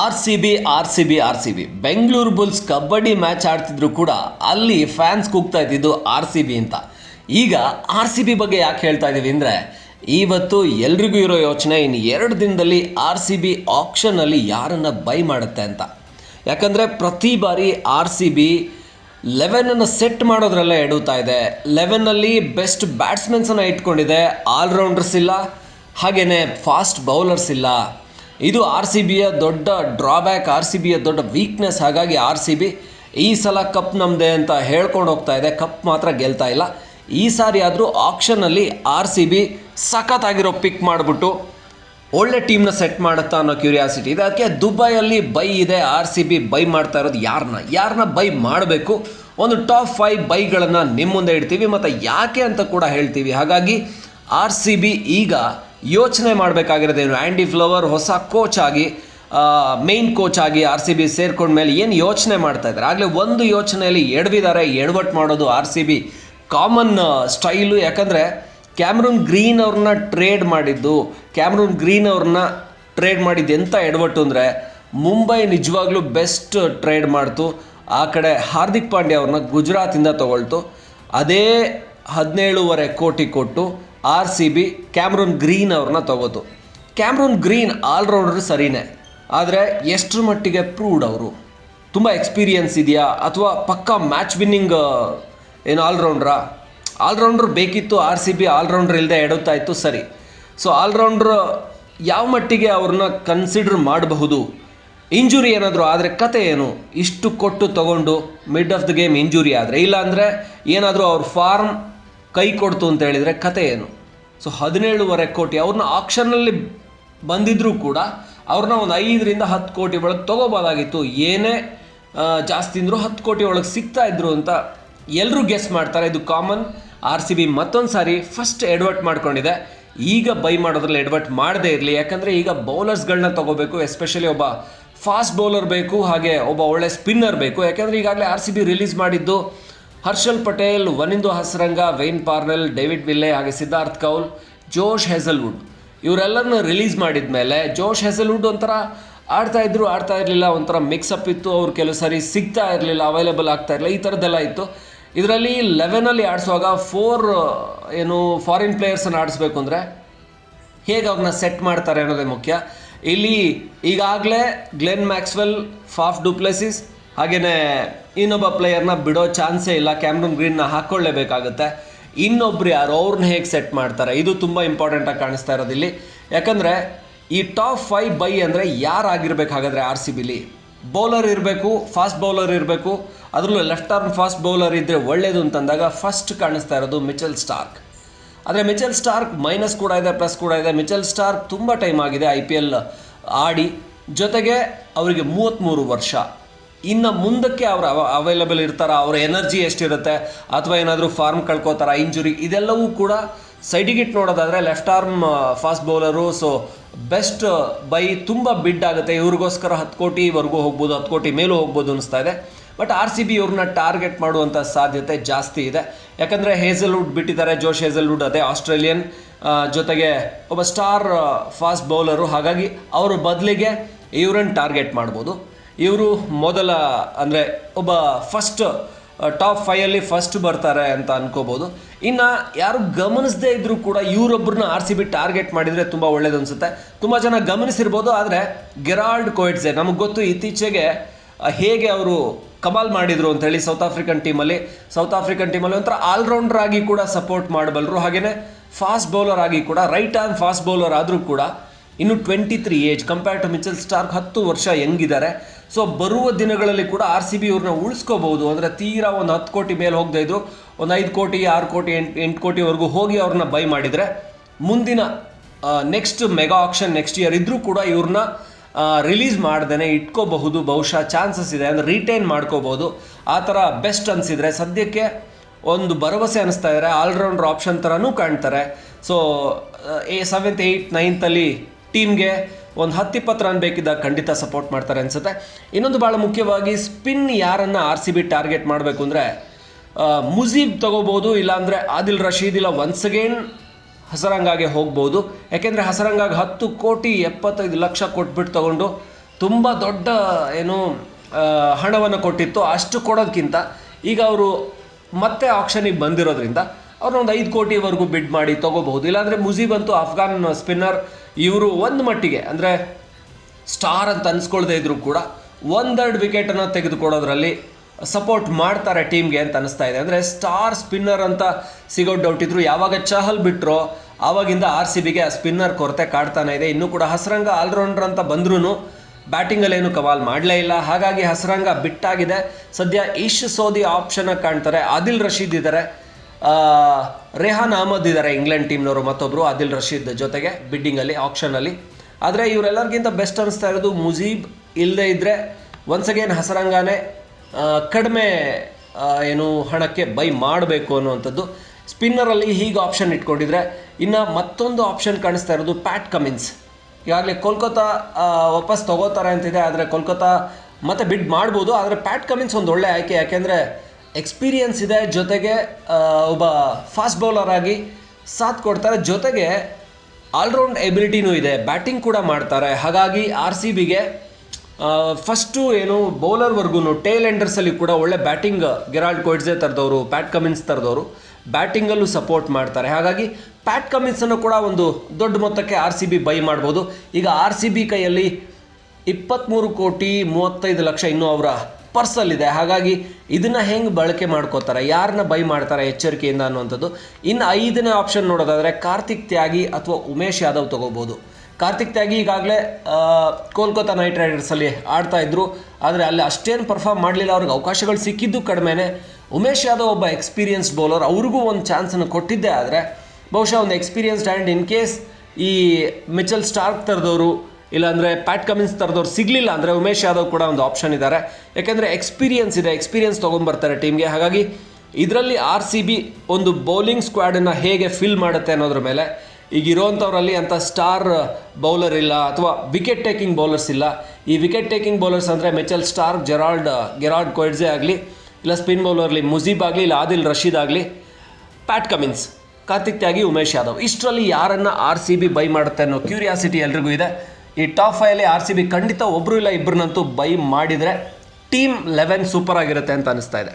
R C B R C B R C B Bengaluru Bulls kabaddi match ಆಡ್ತಿದ್ರು ಕೂಡ ಅಲ್ಲಿ fans ಕೂಗ್ತಾ ಇದ್ದಿದ್ದು R C B ಅಂತ. ಈಗ ಆರ್ ಸಿ ಬಿ ಬಗ್ಗೆ ಯಾಕೆ ಹೇಳ್ತಾ ಇದ್ದೀವಿ ಅಂದರೆ, ಇವತ್ತು ಎಲ್ರಿಗೂ ಇರೋ ಯೋಚನೆ ಇನ್ನು ಎರಡು ದಿನದಲ್ಲಿ ಆರ್ ಸಿ ಬಿ ಆಕ್ಷನಲ್ಲಿ ಯಾರನ್ನು ಬೈ ಮಾಡುತ್ತೆ ಅಂತ. ಯಾಕಂದರೆ ಪ್ರತಿ ಬಾರಿ ಆರ್ ಸಿ ಬಿ ಲೆವೆನನ್ನು ಸೆಟ್ ಮಾಡೋದ್ರಲ್ಲೇ ಎಡುತ್ತಾ ಇದೆ. ಲೆವೆನ್ನಲ್ಲಿ ಬೆಸ್ಟ್ ಬ್ಯಾಟ್ಸ್ಮನ್ಸನ್ನು ಇಟ್ಕೊಂಡಿದೆ. ಆಲ್ರೌಂಡರ್ಸ್ ಇಲ್ಲ ಹಾಗೆಯೇ ಫಾಸ್ಟ್ ಬೌಲರ್ಸ್ ಇಲ್ಲ. ಇದು ಆರ್ ಸಿ ಬಿಯ ದೊಡ್ಡ ಡ್ರಾಬ್ಯಾಕ್ ಆರ್ ಸಿ ಬಿಯ ದೊಡ್ಡ ವೀಕ್ನೆಸ್ ಹಾಗಾಗಿ ಆರ್ ಸಿ ಬಿ ಈ ಸಲ ಕಪ್ ನಮ್ಮದೇ ಅಂತ ಹೇಳ್ಕೊಂಡು ಹೋಗ್ತಾ ಇದೆ. ಕಪ್ ಮಾತ್ರ ಗೆಲ್ತಾ ಇಲ್ಲ. ಈ ಸಾರಿ ಆದರೂ ಆಕ್ಷನಲ್ಲಿ ಆರ್ ಸಿ ಬಿ ಸಖತ್ತಾಗಿರೋ ಪಿಕ್ ಮಾಡಿಬಿಟ್ಟು ಒಳ್ಳೆ ಟೀಮ್ನ ಸೆಟ್ ಮಾಡುತ್ತಾ ಅನ್ನೋ ಕ್ಯೂರಿಯಾಸಿಟಿ ಇದೆ. ಅದಕ್ಕೆ ದುಬೈಯಲ್ಲಿ ಬೈ ಇದೆ. ಆರ್ ಸಿ ಬಿ ಬೈ ಮಾಡ್ತಾ ಇರೋದು ಯಾರನ್ನ ಯಾರನ್ನ ಬೈ ಮಾಡಬೇಕು? ಒಂದು ಟಾಪ್ ಫೈವ್ ಬೈಗಳನ್ನು ನಿಮ್ಮ ಮುಂದೆ ಇಡ್ತೀವಿ. ಮತ್ತು ಯಾಕೆ ಅಂತ ಕೂಡ ಹೇಳ್ತೀವಿ. ಹಾಗಾಗಿ ಆರ್ ಸಿ ಬಿ ಈಗ ಯೋಚನೆ ಮಾಡಬೇಕಾಗಿರೋದೇನು? ಆ್ಯಂಡಿ ಫ್ಲವರ್ ಹೊಸ ಕೋಚ್ ಆಗಿ ಮೇನ್ ಕೋಚ್ ಆಗಿ ಆರ್ ಸಿ ಬಿ ಸೇರ್ಕೊಂಡ ಮೇಲೆ ಏನು ಯೋಚನೆ ಮಾಡ್ತಾ ಇದ್ದಾರೆ? ಆಗಲೇ ಒಂದು ಯೋಚನೆಯಲ್ಲಿ ಎಡವಿದ್ದಾರೆ ಎಡವಟ್ಟು ಮಾಡೋದು R C B common style ಯಾಕಂದರೆ ಕ್ಯಾಮ್ರೂನ್ ಗ್ರೀನ್ ಅವ್ರನ್ನ ಟ್ರೇಡ್ ಮಾಡಿದ್ದು ಕ್ಯಾಮ್ರೂನ್ ಗ್ರೀನ್ ಅವ್ರನ್ನ ಟ್ರೇಡ್ ಮಾಡಿದ್ದು ಎಂಥ ಎಡವಟ್ಟು ಅಂದರೆ ಮುಂಬೈ ನಿಜವಾಗ್ಲೂ ಬೆಸ್ಟ್ ಟ್ರೇಡ್ ಮಾಡ್ತು. ಆ ಕಡೆ ಹಾರ್ದಿಕ್ ಪಾಂಡ್ಯ ಅವ್ರನ್ನ ಗುಜರಾತಿಂದ ತಗೊಳ್ತು. ಅದೇ ಹದಿನೇಳುವರೆ ಕೋಟಿ ಕೊಟ್ಟು R C B Cameron Green ಅವ್ರನ್ನ ತಗೋದು. ಕ್ಯಾಮ್ರೂನ್ ಗ್ರೀನ್ ಆಲ್ರೌಂಡರ್ ಸರಿನೇ, ಆದರೆ ಎಷ್ಟರ ಮಟ್ಟಿಗೆ ಪ್ರೂವ್ಡ್ ಅವರು? ತುಂಬ ಎಕ್ಸ್ಪೀರಿಯನ್ಸ್ ಇದೆಯಾ? ಅಥವಾ ಪಕ್ಕಾ ಮ್ಯಾಚ್ ವಿನ್ನಿಂಗ್ ಏನು ಆಲ್ರೌಂಡ್ರಾ? ಆಲ್ರೌಂಡ್ರ್ ಬೇಕಿತ್ತು ಆರ್ ಸಿ ಬಿ ಆಲ್ರೌಂಡ್ರ್ ಇಲ್ಲದೆ ಎಡುತ್ತಾ ಇತ್ತು, ಸರಿ. ಸೊ ಆಲ್ರೌಂಡ್ರ್ ಯಾವ ಮಟ್ಟಿಗೆ ಅವ್ರನ್ನ ಕನ್ಸಿಡರ್ ಮಾಡಬಹುದು? ಇಂಜುರಿ ಏನಾದರೂ ಆದರೆ ಕತೆ ಏನು? ಇಷ್ಟು ಕೊಟ್ಟು ತಗೊಂಡು mid of the game injury ಆದರೆ, ಇಲ್ಲಾಂದರೆ ಏನಾದರೂ ಅವ್ರ ಫಾರ್ಮ್ ಕೈ ಕೊಡ್ತು ಅಂತ ಹೇಳಿದರೆ ಕತೆ ಏನು? ಸೊ ಹದಿನೇಳುವರೆ ಕೋಟಿ, ಅವ್ರನ್ನ ಆಕ್ಷನ್ನಲ್ಲಿ ಬಂದಿದ್ರೂ ಕೂಡ ಅವ್ರನ್ನ ಒಂದು ಐದರಿಂದ ಹತ್ತು ಕೋಟಿ ಒಳಗೆ ತೊಗೋಬೋದಾಗಿತ್ತು. ಏನೇ ಜಾಸ್ತಿ ಅಂದರೂ ಹತ್ತು ಕೋಟಿ ಒಳಗೆ ಸಿಗ್ತಾ ಇದ್ರು ಅಂತ ಎಲ್ಲರೂ ಗೆಸ್ ಮಾಡ್ತಾರೆ. ಇದು ಕಾಮನ್ ಆರ್ ಸಿ ಬಿ ಮತ್ತೊಂದು ಸಾರಿ ಫಸ್ಟ್ ಎಡ್ವರ್ಟ್ ಮಾಡ್ಕೊಂಡಿದೆ. ಈಗ ಬೈ ಮಾಡೋದ್ರಲ್ಲಿ ಎಡ್ವರ್ಟ್ ಮಾಡದೇ ಇರಲಿ. ಯಾಕಂದರೆ ಈಗ ಬೌಲರ್ಸ್ಗಳನ್ನ ತಗೋಬೇಕು ಎಸ್ಪೆಷಲಿ ಒಬ್ಬ ಫಾಸ್ಟ್ ಬೌಲರ್ ಬೇಕು, ಹಾಗೆ ಒಬ್ಬ ಒಳ್ಳೆ ಸ್ಪಿನ್ನರ್ ಬೇಕು. ಯಾಕೆಂದರೆ ಈಗಾಗಲೇ ಆರ್ ಸಿ ಬಿ ರಿಲೀಸ್ ಮಾಡಿದ್ದು Harshal Patel, Wanindu Hasaranga, Wayne Parnell, David Willey ಹಾಗೆ ಸಿದ್ಧಾರ್ಥ್ ಕೌಲ್, ಜೋಶ್ ಹೆಸಲ್ವುಡ್. ಇವರೆಲ್ಲರನ್ನ ರಿಲೀಸ್ ಮಾಡಿದ ಮೇಲೆ ಜೋಶ್ ಹೆಸಲ್ವುಡ್ ಒಂಥರ ಆಡ್ತಾ ಇದ್ರು, ಆಡ್ತಾ ಇರಲಿಲ್ಲ, ಒಂಥರ ಮಿಕ್ಸಪ್ ಇತ್ತು, ಅವ್ರು ಕೆಲವು ಸಾರಿ ಸಿಗ್ತಾ ಇರಲಿಲ್ಲ ಅವೈಲೇಬಲ್ ಆಗ್ತಾ ಇರಲಿಲ್ಲ, ಈ ಥರದ್ದೆಲ್ಲ ಇತ್ತು. ಇದರಲ್ಲಿ ಲೆವೆನಲ್ಲಿ ಆಡಿಸುವಾಗ ಫೋರ್ ಏನು ಫಾರಿನ್ ಪ್ಲೇಯರ್ಸನ್ನು ಆಡಿಸ್ಬೇಕು ಅಂದರೆ ಹೇಗೆ ಅವ್ರನ್ನ ಸೆಟ್ ಮಾಡ್ತಾರೆ ಅನ್ನೋದೇ ಮುಖ್ಯ. ಇಲ್ಲಿ ಈಗಾಗಲೇ ಗ್ಲೆನ್ ಮ್ಯಾಕ್ಸ್ವೆಲ್, ಫಾಫ್ ಡುಪ್ಲೆಸಿಸ್ ಹಾಗೆಯೇ ಇನ್ನೊಬ್ಬ ಪ್ಲೇಯರ್ನ ಬಿಡೋ ಚಾನ್ಸೇ ಇಲ್ಲ ಕ್ಯಾಮ್ರೂನ್ ಗ್ರೀನ್ನ ಹಾಕ್ಕೊಳ್ಳೇಬೇಕಾಗುತ್ತೆ ಇನ್ನೊಬ್ರು ಯಾರು ಅವ್ರನ್ನ ಹೇಗೆ ಸೆಟ್ ಮಾಡ್ತಾರೆ? ಇದು ತುಂಬ ಇಂಪಾರ್ಟೆಂಟಾಗಿ ಕಾಣಿಸ್ತಾ ಇರೋದು ಇಲ್ಲಿ. ಯಾಕಂದರೆ ಈ ಟಾಪ್ ಫೈವ್ ಬೈ ಅಂದರೆ ಯಾರಾಗಿರ್ಬೇಕು ಹಾಗಾದರೆ ಆರ್ ಸಿ ಬಿಲಿ ಬೌಲರ್ ಇರಬೇಕು ಫಾಸ್ಟ್ ಬೌಲರ್ ಇರಬೇಕು. ಅದರಲ್ಲೂ ಲೆಫ್ಟ್ ಆರ್ಮ್ ಫಾಸ್ಟ್ ಬೌಲರ್ ಇದ್ದರೆ ಒಳ್ಳೆಯದು ಅಂತಂದಾಗ ಫಸ್ಟ್ ಕಾಣಿಸ್ತಾ ಇರೋದು ಮಿಚಲ್ ಸ್ಟಾರ್ಕ್ ಆದರೆ ಮಿಚಲ್ ಸ್ಟಾರ್ಕ್ ಮೈನಸ್ ಕೂಡ ಇದೆ ಪ್ಲಸ್ ಕೂಡ ಇದೆ. ಮಿಚಲ್ ಸ್ಟಾರ್ಕ್ ತುಂಬ ಟೈಮ್ ಆಗಿದೆ ಐ ಪಿ ಎಲ್ ಆಡಿ. ಜೊತೆಗೆ ಅವರಿಗೆ ಮೂವತ್ತ್ಮೂರು ವರ್ಷ. ಇನ್ನು ಮುಂದಕ್ಕೆ ಅವರು ಅವೈಲೇಬಲ್ ಇರ್ತಾರ, ಅವರ ಎನರ್ಜಿ ಎಷ್ಟಿರುತ್ತೆ, ಅಥವಾ ಏನಾದರೂ ಫಾರ್ಮ್ ಕಳ್ಕೋತಾರ ಇಂಜುರಿ ಇದೆಲ್ಲವೂ ಕೂಡ ಸೈಡಿಗಿಟ್ಟು ನೋಡೋದಾದರೆ left arm fast bowler so best buy ತುಂಬ ಬಿಡ್ ಆಗುತ್ತೆ. ಇವ್ರಿಗೋಸ್ಕರ ಹತ್ತು ಕೋಟಿವರೆಗೂ ಹೋಗ್ಬೋದು, ಹತ್ತು ಕೋಟಿ ಮೇಲೂ ಹೋಗ್ಬೋದು ಅನಿಸ್ತಾ ಇದೆ. ಬಟ್ ಆರ್ ಸಿ ಬಿ ಇವ್ರನ್ನ ಟಾರ್ಗೆಟ್ ಮಾಡುವಂಥ ಸಾಧ್ಯತೆ ಜಾಸ್ತಿ ಇದೆ. ಯಾಕಂದರೆ ಹೇಸಲ್ವುಡ್ ಬಿಟ್ಟಿದ್ದಾರೆ, ಜೋಶ್ ಹೇಸಲ್ವುಡ್ ಅದೇ ಆಸ್ಟ್ರೇಲಿಯನ್ ಜೊತೆಗೆ ಒಬ್ಬ ಸ್ಟಾರ್ ಫಾಸ್ಟ್ ಬೌಲರು ಹಾಗಾಗಿ ಅವರ ಬದಲಿಗೆ ಇವ್ರನ್ನ ಟಾರ್ಗೆಟ್ ಮಾಡ್ಬೋದು. ಇವರು ಮೊದಲ, ಅಂದರೆ ಒಬ್ಬ ಫಸ್ಟ್ ಟಾಪ್ ಫೈಯಲ್ಲಿ ಫಸ್ಟ್ ಬರ್ತಾರೆ ಅಂತ ಅನ್ಕೋಬೋದು. ಇನ್ನು ಯಾರು ಗಮನಿಸದೇ ಇದ್ದರೂ ಕೂಡ ಇವರೊಬ್ಬರನ್ನ ಆರ್ ಸಿ ಬಿ ಟಾರ್ಗೆಟ್ ಮಾಡಿದರೆ ತುಂಬ ಒಳ್ಳೇದು ಅನಿಸುತ್ತೆ. ತುಂಬ ಜನ ಗಮನಿಸಿರ್ಬೋದು, ಆದರೆ ಗೆರಾಲ್ಡ್ ಕೋಯಿಟ್ಸೆ ನಮಗೆ ಗೊತ್ತು ಇತ್ತೀಚೆಗೆ ಹೇಗೆ ಅವರು ಕಮಾಲ್ ಮಾಡಿದರು ಅಂತ ಹೇಳಿ ಸೌತ್ ಆಫ್ರಿಕನ್ ಟೀಮಲ್ಲಿ ಸೌತ್ ಆಫ್ರಿಕನ್ ಟೀಮಲ್ಲಿ ಒಂಥರ ಆಲ್ರೌಂಡರ್ ಆಗಿ ಕೂಡ ಸಪೋರ್ಟ್ ಮಾಡಬಲ್ಲರು ಹಾಗೆಯೇ ಫಾಸ್ಟ್ ಬೌಲರ್ ಆಗಿ ಕೂಡ ರೈಟ್ ಆ್ಯಂಡ್ ಫಾಸ್ಟ್ ಬೌಲರ್ ಆದರೂ ಕೂಡ ಇನ್ನು twenty three age compare to Mitchell Starc ಹತ್ತು ವರ್ಷ ಹೆಂಗಿದ್ದಾರೆ ಸೊ ಬರುವ ದಿನಗಳಲ್ಲಿ ಕೂಡ ಆರ್ ಸಿ ಬಿ ಇವ್ರನ್ನ ಉಳಿಸ್ಕೋಬಹುದು. ಅಂದರೆ ತೀರಾ ಒಂದು ಹತ್ತು ಕೋಟಿ ಮೇಲೆ ಹೋಗ್ತಾ ಇದ್ರು. ಒಂದು ಐದು ಕೋಟಿ, ಆರು ಕೋಟಿ, ಎಂಟು ಎಂಟು ಕೋಟಿವರೆಗೂ ಹೋಗಿ ಅವ್ರನ್ನ ಬೈ ಮಾಡಿದರೆ, ಮುಂದಿನ next mega auction next year ಇದ್ರೂ ಕೂಡ ಇವ್ರನ್ನ ರಿಲೀಸ್ ಮಾಡ್ದೇ ಇಟ್ಕೋಬಹುದು. ಬಹುಶಃ ಚಾನ್ಸಸ್ ಇದೆ. ಅಂದರೆ ರಿಟೈನ್ ಮಾಡ್ಕೋಬಹುದು. ಆ ಥರ ಬೆಸ್ಟ್ ಅನಿಸಿದರೆ ಸದ್ಯಕ್ಕೆ ಒಂದು ಭರವಸೆ ಅನಿಸ್ತಾ ಇದ್ದಾರೆ ಆಲ್ರೌಂಡರ್ ಆಪ್ಷನ್ ಥರನೂ ಕಾಣ್ತಾರೆ. ಸೊ ಸೆವೆಂತ್ ಏಯ್ಟ್ ನೈನ್ತಲ್ಲಿ ಟೀಮ್ಗೆ ಒಂದು ಹತ್ತಿಪ್ಪತ್ತು ರನ್ ಬೇಕಿದ್ದಾಗ ಖಂಡಿತ ಸಪೋರ್ಟ್ ಮಾಡ್ತಾರೆ ಅನಿಸುತ್ತೆ. ಇನ್ನೊಂದು ಭಾಳ ಮುಖ್ಯವಾಗಿ ಸ್ಪಿನ್ ಯಾರನ್ನು ಆರ್ ಸಿ ಬಿ ಟಾರ್ಗೆಟ್ ಮಾಡಬೇಕು ಅಂದರೆ ಮುಜೀಬ್ ತಗೋಬೋದು, ಇಲ್ಲಾಂದರೆ ಆದಿಲ್ ರಶೀದ್ ಇಲ್ಲ ಒನ್ಸ್ ಅಗೇನ್ ಹಸರಂಗಾಗೆ ಹೋಗ್ಬೋದು. ಯಾಕೆಂದರೆ ಹಸರಂಗಾಗ ಹತ್ತು ಕೋಟಿ ಎಪ್ಪತ್ತೈದು ಲಕ್ಷ ಕೊಟ್ಬಿಟ್ಟು ತಗೊಂಡು ತುಂಬ ದೊಡ್ಡ, ಏನು ಹಣವನ್ನು ಕೊಟ್ಟಿತ್ತು. ಅಷ್ಟು ಕೊಡೋದಕ್ಕಿಂತ ಈಗ ಅವರು ಮತ್ತೆ ಆಕ್ಷನಿಗೆ ಬಂದಿರೋದ್ರಿಂದ ಅವ್ರನ್ನ ಒಂದು ಐದು ಕೋಟಿವರೆಗೂ ಬಿಡ್ ಮಾಡಿ ತೊಗೋಬಹುದು. ಇಲ್ಲಾಂದರೆ ಅಂತೂ ಅಫ್ಘಾನ್ ಸ್ಪಿನ್ನರ್ ಇವರು ಒಂದು ಮಟ್ಟಿಗೆ, ಅಂದರೆ ಸ್ಟಾರ್ ಅಂತ ಅನ್ಸ್ಕೊಳ್ದೇ ಇದ್ರೂ ಕೂಡ ಒಂದೆರಡು ವಿಕೆಟನ್ನು ತೆಗೆದುಕೊಡೋದ್ರಲ್ಲಿ ಸಪೋರ್ಟ್ ಮಾಡ್ತಾರೆ ಟೀಮ್ಗೆ ಅಂತ ಅನಿಸ್ತಾ ಇದೆ. ಅಂದರೆ ಸ್ಟಾರ್ ಸ್ಪಿನ್ನರ್ ಅಂತ ಸಿಗೋ ಡೌಟ್ ಇದ್ರು ಯಾವಾಗ ಚಹಲ್ ಬಿಟ್ಟರೋ ಆವಾಗಿಂದ ಆರ್ ಸಿ ಬಿಗೆ ಆ ಸ್ಪಿನ್ನರ್ ಕೊರತೆ ಕಾಡ್ತಾನೆ ಇದೆ. ಇನ್ನೂ ಕೂಡ ಹಸರಂಗ ಆಲ್ರೌಂಡರ್ ಅಂತ ಬಂದ್ರೂ ಬ್ಯಾಟಿಂಗಲ್ಲೇನು ಕವಾಲ್ ಮಾಡಲೇ ಇಲ್ಲ. ಹಾಗಾಗಿ ಹಸರಂಗ ಬಿಟ್ಟಾಗಿದೆ. ಸದ್ಯ ಈಶ್ ಸೋದಿ ಆಪ್ಷನ್ ಕಾಣ್ತಾರೆ. ಆದಿಲ್ ರಶೀದ್ ಇದ್ದಾರೆ ರೆಹಾನ್ ಅಹಮದ್ ಇದ್ದಾರೆ ಇಂಗ್ಲೆಂಡ್ ಟೀಮ್ನವರು ಮತ್ತೊಬ್ಬರು ಆದಿಲ್ ರಶೀದ್ ಜೊತೆಗೆ ಬಿಡ್ಡಿಂಗಲ್ಲಿ ಆಪ್ಷನಲ್ಲಿ ಆದರೆ ಇವರೆಲ್ಲರಿಗಿಂತ ಬೆಸ್ಟ್ ಅನಿಸ್ತಾ ಇರೋದು ಮುಜೀಬ್ ಇಲ್ಲದೆ ಇದ್ದರೆ ಒನ್ಸ್ ಅಗೇನ್ ಹಸರಂಗಾನೇ ಕಡಿಮೆ ಏನು ಹಣಕ್ಕೆ ಬೈ ಮಾಡಬೇಕು ಅನ್ನುವಂಥದ್ದು. ಸ್ಪಿನ್ನರಲ್ಲಿ ಹೀಗೆ ಆಪ್ಷನ್ ಇಟ್ಕೊಂಡಿದ್ರೆ, ಇನ್ನು ಮತ್ತೊಂದು ಆಪ್ಷನ್ ಕಾಣಿಸ್ತಾ ಇರೋದು ಪ್ಯಾಟ್ ಕಮಿನ್ಸ್ ಈಗಾಗಲೇ ಕೋಲ್ಕತ್ತಾ ವಾಪಸ್ ತಗೋತಾರೆ ಅಂತಿದೆ, ಆದರೆ ಕೋಲ್ಕತ್ತಾ ಮತ್ತೆ ಬಿಡ್ ಮಾಡ್ಬೋದು, ಆದರೆ ಪ್ಯಾಟ್ ಕಮಿನ್ಸ್ ಒಂದು ಒಳ್ಳೆ ಆಯ್ಕೆ, ಯಾಕೆಂದರೆ ಎಕ್ಸ್ಪೀರಿಯನ್ಸ್ ಇದೆ ಜೊತೆಗೆ ಒಬ್ಬ ಫಾಸ್ಟ್ ಬೌಲರ್ ಆಗಿ ಸಾಥ್ ಕೊಡ್ತಾರೆ. ಜೊತೆಗೆ ಆಲ್ರೌಂಡ್ ಎಬಿಲಿಟಿನೂ ಇದೆ. ಬ್ಯಾಟಿಂಗ್ ಕೂಡ ಮಾಡ್ತಾರೆ. ಹಾಗಾಗಿ ಆರ್ ಸಿ ಬಿಗೆ ಫಸ್ಟು ಏನು ಬೌಲರ್ವರೆಗೂ ಟೇಲ್ ಎಂಡರ್ಸಲ್ಲಿ ಕೂಡ ಒಳ್ಳೆ ಬ್ಯಾಟಿಂಗ್ ಗೆರಾಲ್ಡ್ ಕೊಯ್ಡ್ಸೆ ತರದವರು ಪ್ಯಾಟ್ ಕಮಿನ್ಸ್ ತರದವರು ಬ್ಯಾಟಿಂಗಲ್ಲೂ ಸಪೋರ್ಟ್ ಮಾಡ್ತಾರೆ. ಹಾಗಾಗಿ ಪ್ಯಾಟ್ ಕಮಿನ್ಸನ್ನು ಕೂಡ ಒಂದು ದೊಡ್ಡ ಮೊತ್ತಕ್ಕೆ ಆರ್ ಸಿ ಬಿ ಬೈ ಮಾಡ್ಬೋದು. ಈಗ ಆರ್ ಸಿ ಬಿ ಕೈಯಲ್ಲಿ ಇಪ್ಪತ್ತ್ಮೂರು ಕೋಟಿ ಮೂವತ್ತೈದು ಲಕ್ಷ ಇನ್ನೂ ಅವರ ಪರ್ಸಲ್ಲಿದೆ. ಹಾಗಾಗಿ ಇದನ್ನು ಹೆಂಗೆ ಬಳಕೆ ಮಾಡ್ಕೋತಾರೆ ಯಾರನ್ನ ಬೈ ಮಾಡ್ತಾರೆ ಎಚ್ಚರಿಕೆಯಿಂದ ಅನ್ನುವಂಥದ್ದು. ಇನ್ನು ಐದನೇ ಆಪ್ಷನ್ ನೋಡೋದಾದರೆ ಕಾರ್ತಿಕ್ ತ್ಯಾಗಿ ಅಥವಾ ಉಮೇಶ್ ಯಾದವ್ ತಗೋಬೋದು. ಕಾರ್ತಿಕ್ ತ್ಯಾಗಿ ಈಗಾಗಲೇ ಕೋಲ್ಕತ್ತಾ ನೈಟ್ ರೈಡರ್ಸಲ್ಲಿ ಆಡ್ತಾ ಇದ್ರು. ಆದರೆ ಅಲ್ಲಿ ಅಷ್ಟೇನು ಪರ್ಫಾರ್ಮ್ ಮಾಡಲಿಲ್ಲ. ಅವ್ರಿಗೆ ಅವಕಾಶಗಳು ಸಿಕ್ಕಿದ್ದು ಕಡಿಮೆನೇ. ಉಮೇಶ್ ಯಾದವ್ ಒಬ್ಬ ಎಕ್ಸ್ಪೀರಿಯನ್ಸ್ ಬೌಲರ್ ಅವ್ರಿಗೂ ಒಂದು ಚಾನ್ಸನ್ನು ಕೊಟ್ಟಿದ್ದೆ ಆದರೆ ಬಹುಶಃ ಒಂದು ಎಕ್ಸ್ಪೀರಿಯನ್ಸ್ಡ್ ಆ್ಯಂಡ್ ಇನ್ ಕೇಸ್ ಈ ಮಿಚಲ್ ಸ್ಟಾರ್ಕ್ ಥರದವರು ಇಲ್ಲಾಂದರೆ ಪ್ಯಾಟ್ ಕಮಿನ್ಸ್ ಥರದವ್ರು ಸಿಗಲಿಲ್ಲ ಅಂದರೆ ಉಮೇಶ್ ಯಾದವ್ ಕೂಡ ಒಂದು ಆಪ್ಷನ್ ಇದ್ದಾರೆ ಯಾಕೆಂದರೆ ಎಕ್ಸ್ಪೀರಿಯನ್ಸ್ ಇದೆ ಎಕ್ಸ್ಪೀರಿಯನ್ಸ್ ತೊಗೊಂಡ್ಬರ್ತಾರೆ ಟೀಮ್ಗೆ ಹಾಗಾಗಿ ಇದರಲ್ಲಿ ಆರ್ ಸಿ ಬಿ ಒಂದು ಬೌಲಿಂಗ್ ಸ್ಕ್ವಾಡನ್ನು ಹೇಗೆ ಫಿಲ್ ಮಾಡುತ್ತೆ ಅನ್ನೋದ್ರ ಮೇಲೆ ಈಗ ಇರೋವಂಥವ್ರಲ್ಲಿ ಅಂತ ಸ್ಟಾರ್ ಬೌಲರ್ ಇಲ್ಲ ಅಥವಾ ವಿಕೆಟ್ ಟೇಕಿಂಗ್ ಬೌಲರ್ಸ್ ಇಲ್ಲ. ಈ ವಿಕೆಟ್ ಟೇಕಿಂಗ್ ಬೌಲರ್ಸ್ ಅಂದರೆ Mitchell Starc Gerald Gerald Coetzee ಆಗಲಿ, ಇಲ್ಲ ಸ್ಪಿನ್ ಬೌಲರ್ಲಿ ಮುಜೀಬ್ ಆಗಲಿ, ಇಲ್ಲ ಆದಿಲ್ ರಶೀದ್ ಆಗಲಿ ಪ್ಯಾಟ್ ಕಮಿನ್ಸ್ ಕಾರ್ತಿಕ್ ತ್ಯಾಗಿ ಉಮೇಶ್ ಯಾದವ್. ಇಷ್ಟರಲ್ಲಿ ಯಾರನ್ನ ಆರ್ ಸಿ ಬಿ ಬೈ ಮಾಡುತ್ತೆ ಅನ್ನೋ ಕ್ಯೂರಿಯಾಸಿಟಿ ಎಲ್ರಿಗೂ ಇದೆ. ಈ ಟಾಪ್ ಫೈವಲ್ಲಿ ಆರ್ ಸಿ ಬಿ ಖಂಡಿತ ಒಬ್ಬರು ಇಲ್ಲ ಇಬ್ಬರನ್ನಂತೂ ಬೈ ಮಾಡಿದರೆ ಟೀಮ್ ಲೆವೆನ್ ಸೂಪರ್ ಆಗಿರುತ್ತೆ ಅಂತ ಅನಿಸ್ತಾ ಇದೆ.